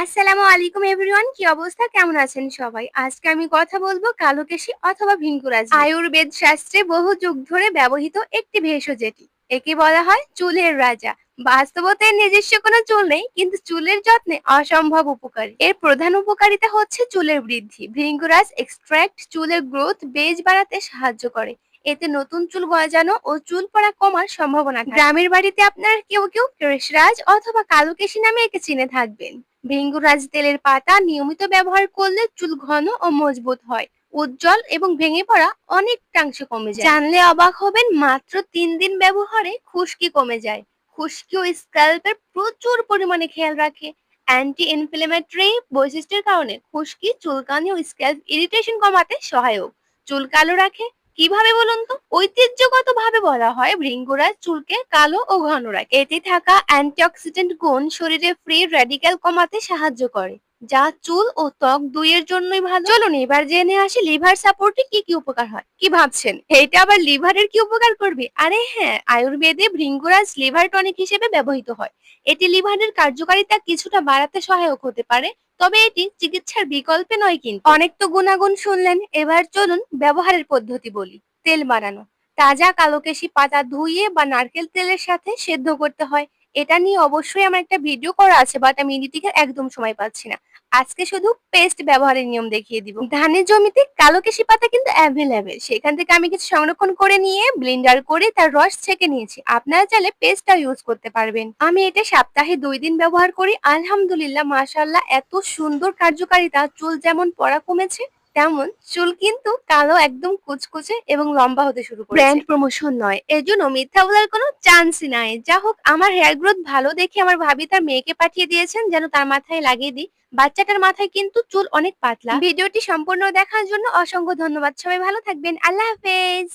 আসসালামু আলাইকুম এভরিওয়ান, কি অবস্থা? কেমন আছেন সবাই? আজকে আমি কথা বলব কালোকেশি অথবা ভিঙ্কুরাজ আয়ুর্বেদ শাস্ত্রে বহু যুগ ধরে ব্যবহৃত একটি ভেষজ এটি। একে বলা হয় চুলের রাজা। বাস্তবতে নিজস্ব কোনো চুল নেই, কিন্তু চুলের যত্নে অসম্ভব উপকারী। এর প্রধান উপকারিতা হচ্ছে চুলের বৃদ্ধি। ভৃঙ্গুরাজ এক্সট্রাক্ট চুলের গ্রোথ বেজ বাড়াতে সাহায্য করে। এতে নতুন চুল গজানো ও চুল পড়া কমার সম্ভাবনা গ্রামের বাড়িতে আপনার কেউ কেউ কেশরাজ অথবা কালোকেশি নামে একে চিনে থাকবেন। ভেঙ্গুরাজ তেলের পাতা নিয়মিত ব্যবহার করলে চুল ঘন ও মজবুত হয়। উজ্জ্বল এবং ভেঙে পড়া অনেকটাংশে কমে যায়। জানলে অবাক হবেন, মাত্র তিন দিন ব্যবহারে খুশকি কমে যায়। খুশকি ও স্ক্যাল্পের প্রচুর পরিমাণে খেয়াল রাখে। অ্যান্টি ইনফ্লেমেটরি বৈশিষ্ট্যের কারণে খুশকি, চুলকানি ও স্ক্যাল্প ইরিটেশন কমাতে সহায়ক। চুল কালো রাখে কীভাবে বলুন তো? ঐতিহ্যগত ভাবে বলা হয় ভৃঙ্গরাজ চুলকে কালো ও ঘন রাখে। এতে থাকা অ্যান্টিঅক্সিডেন্ট গুণ শরীরে ফ্রি রেডিক্যাল কমাতে সাহায্য করে। যা চুল ও ত্বক দুইয়ের জন্যই ভালো। চলুন এবার জেনে আসি লিভার সাপোর্টে কি কি উপকার হয়। কি ভাবছেন? এটা আবার লিভারের কি উপকার করবে? আরে হ্যাঁ আয়ুর্বেদে ভৃঙ্গুরাজ লিভার টনিক হিসেবে ব্যবহৃত হয়। এটি লিভারের কার্যকারিতা কিছুটা বাড়াতে সহায়ক হতে পারে, তবে এটি চিকিৎসার বিকল্পে নয় কিন্তু। অনেক তো গুণাগুণ শুনলেন, এবার চলুন ব্যবহারের পদ্ধতি বলি। তেল বানানো তাজা কালোকেশি পাতা ধুইয়ে বা নারকেল তেলের সাথে সেদ্ধ করতে হয়। এটা নিয়ে অবশ্যই আমার একটা ভিডিও করা আছে বাট আমি এডিটিং একদম সময় পাচ্ছি না। আজকে শুধু পেস্ট ব্যবহারের নিয়ম দেখিয়ে দিব। ধানের জমিতে কালোকেশি পাতা কিন্তু অ্যাভেলেবেল সেখান থেকে আমি কিছু সংরক্ষণ করে নিয়ে ব্লেন্ডার করে তার রস ছেঁকে নিয়েছি। আপনারা চাইলে পেস্টটা ইউজ করতে পারবেন। আমি এটা সপ্তাহে দুই দিন ব্যবহার করি। আলহামদুলিল্লাহ মাশাল্লাহ এত সুন্দর কার্যকারিতা। চুল যেমন পড়া কমেছে তেমন চুল কিন্তু কালো একদম কুচকুচে এবং লম্বা হতে শুরু করে ব্র্যান্ড প্রমোশন নয়। এর জন্য মিথ্যা বলার কোনো চান্সই নাই। যা হোক আমার হেয়ার গ্রোথ ভালো দেখে আমার ভাবি তার মেয়েকে পাঠিয়ে দিয়েছেন যেন তার মাথায় লাগিয়ে দিই। বাচ্চাটার মাথায় কিন্তু চুল অনেক পাতলা। ভিডিওটি সম্পূর্ণ দেখার জন্য অসংখ্য ধন্যবাদ। সবাই ভালো থাকবেন। আল্লাহ হাফেজ।